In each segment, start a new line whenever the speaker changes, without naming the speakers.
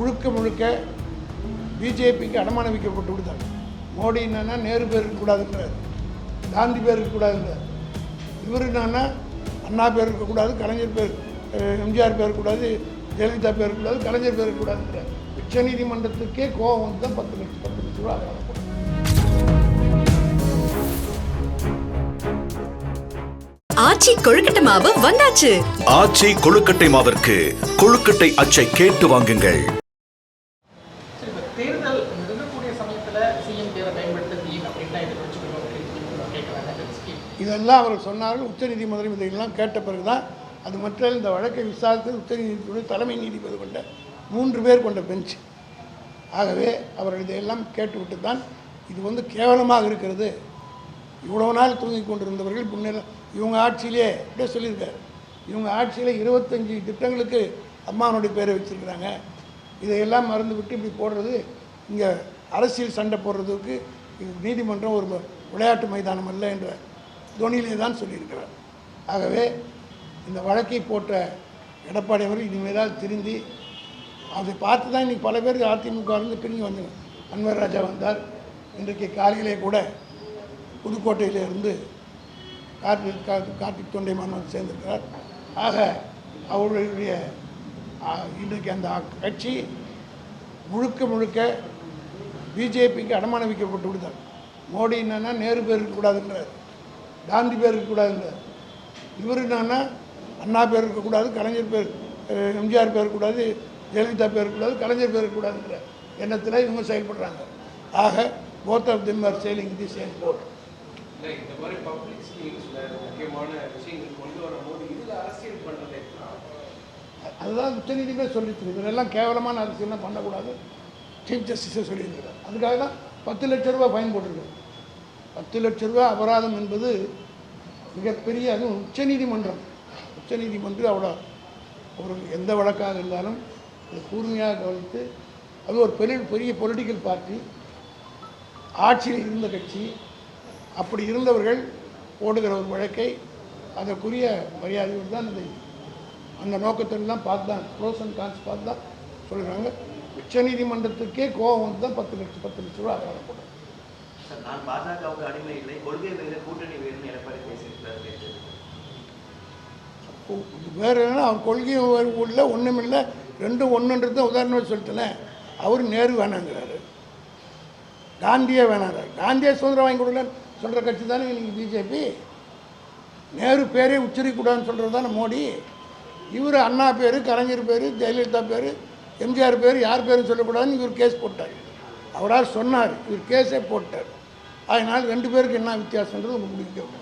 முழுக்க முழுக்க பிஜேபிக்கு அடமானம் வைக்கப்பட்டு விடுதாங்க. மோடி என்னன்னா நேரு பேர் இருக்கக்கூடாதுன்றார் காந்தி பேர் இருக்கக்கூடாதுன்றார் இவர் என்னன்னா அண்ணா பேர் இருக்கக்கூடாது கலைஞர் பேர் எம்ஜிஆர் பேர் இருக்கக்கூடாது ஜெயலலிதா பேர் இருக்கக்கூடாது கலைஞர் பேர் இருக்கக்கூடாதுன்றார் உச்சநீதிமன்றத்துக்கே கோவம் வந்து தான் பத்து லட்சம் பத்து லட்ச ரூபா.
ஆச்சி கொழுக்கட்டை மாவு வந்தாச்சு.
ஆச்சி கொழுக்கட்டை மாவிற்கு கொழுக்கட்டை அச்சை கேட்டு வாங்குங்கள்.
தேர்தல் நெருங்கக்கூடிய சமயத்தில் சிஎம் பேரை பயன்படுத்த முடியும் இதை வச்சுக்கணும் கேட்குறாங்க
இதெல்லாம் அவர் சொன்னார்கள் உச்சநீதிமன்றம் இதையெல்லாம் கேட்ட பிறகு தான் அது மட்டும் இந்த வழக்கை விசாரித்து உச்சநீதிமன்ற தலைமை நீதிபதி கொண்ட மூன்று பேர் கொண்ட பெஞ்ச். ஆகவே அவர்கள் இதையெல்லாம் கேட்டுவிட்டு தான் இது வந்து கேவலமாக இருக்கிறது. இவ்வளவு நாள் தூங்கி கொண்டிருந்தவர்கள் முன்னே இவங்க ஆட்சியிலே அப்படியே சொல்லியிருக்காரு. இவங்க ஆட்சியில் இருபத்தஞ்சி திட்டங்களுக்கு அம்மாவனுடைய பேரை வச்சுருக்கிறாங்க. இதையெல்லாம் மறந்து விட்டு இப்படி போடுறது இங்கே அரசியல் சண்டை போடுறதுக்கு நீதிமன்றம் ஒரு விளையாட்டு மைதானம் அல்ல என்ற துணியிலே தான் சொல்லியிருக்கிறார். ஆகவே இந்த வழக்கை போட்ட எடப்பாடி அவர்கள் இனிமேல் திருந்தி அதை பார்த்து தான் இன்றைக்கி பல பேர் அதிமுக இருந்து பிரிஞ்சு வந்தாங்க அன்வர் ராஜா வந்தார். இன்றைக்கு காலையிலே கூட புதுக்கோட்டையிலிருந்து கார்த்திக் கார்த்திக் தொண்டைமான் வந்து சேர்ந்திருக்கிறார். ஆக அவர்களுடைய இன்றைக்கு அந்த கட்சி முழுக்க முழுக்க பிஜேபிக்கு அடமான வைக்கப்பட்டு விடுதார் மோடி என்னென்னா நேரு பேர் இருக்கக்கூடாதுன்றார் காந்தி பேர் இருக்கக்கூடாதுன்றார் இவர் என்னன்னா அண்ணா பேர் இருக்கக்கூடாது கலைஞர் பேர் எம்ஜிஆர் பேர் இருக்கக்கூடாது ஜெயலலிதா பேர் இருக்கக்கூடாது கலைஞர் பேர் இருக்கக்கூடாதுன்ற எண்ணத்தில் இவங்க செயல்படுறாங்க. ஆக both of them are sailing the same boat
இந்த மாதிரி பப்ளிக் ஸ்கீம்ஸில் முக்கியமான விஷயங்கள் கொண்டு வரும்போது இதில் அரசியல் பண்ணுறது
அதுதான் உச்சநீதிமன்றம் சொல்லியிருக்கு இதெல்லாம் கேவலமான அரசியல்லாம் பண்ணக்கூடாது. சீஃப் ஜஸ்டிஸை சொல்லியிருக்கிறார். அதுக்காக தான் பத்து லட்ச ரூபா ஃபைன் போட்டிருக்காரு. பத்து லட்ச ரூபா அபராதம் என்பது மிகப்பெரிய அதுவும் உச்சநீதிமன்றம். உச்சநீதிமன்றம் அவ்வளோ ஒரு எந்த வழக்காக இருந்தாலும் அது கூர்மையாக கவனித்து அது ஒரு பெரிய பெரிய பொலிட்டிக்கல் பார்ட்டி ஆட்சியில் இருந்த கட்சி. அப்படி இருந்தவர்கள் ஓடுகிற ஒரு வழக்கை அதற்குரிய மரியாதையோடு தான் இதை அந்த நோக்கத்தில் தான் பார்த்து தான் ப்ரோஸ் அண்ட் கான்ஸ் பார்த்து தான் சொல்கிறாங்க உச்சநீதிமன்றத்துக்கே கோவம் வந்து தான் பத்து லட்சம் பத்து லட்ச ரூபா அதனால போடுறாங்க
நான் பாஜகவுக்கு அடிமை இல்லை. கொள்கை வேறு கூட்டணி வேறுனு எடப்பாடி பேசியிருக்கிறார்.
வேறு என்ன அவர் கொள்கையும் உள்ள ஒன்றும் இல்லை. ரெண்டும் ஒன்றுன்றது தான் உதாரணமாக சொல்லிட்டேன். அவர் நேரு வேணாங்கிறாரு. காந்தியே வேணாங்கிறார். காந்தியே சுதந்திரம் வாங்கி கொடுக்கலன்னு சொல்கிற கட்சி தானே இன்னைக்கு பிஜேபி? நேரு பேரே உச்சரிக்கக்கூடாதுன்னு சொல்கிறது தானே மோடி? இவர் அண்ணா பேர் கலைஞர் பேர் ஜெயலலிதா பேர் எம்ஜிஆர் பேர் யார் பேரும் சொல்லக்கூடாதுன்னு இவர் கேஸ் போட்டார். அவரால் சொன்னார் இவர் கேஸே போட்டார். அதனால் ரெண்டு பேருக்கு என்ன வித்தியாசன்றது உங்களுக்கு முடிக்க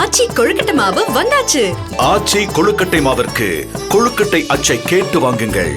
ஆச்சி கொழுக்கட்டை மாவு வந்தாச்சு.
ஆச்சி கொழுக்கட்டை மாவிற்கு கொழுக்கட்டை அச்சை கேட்டு வாங்குங்கள்.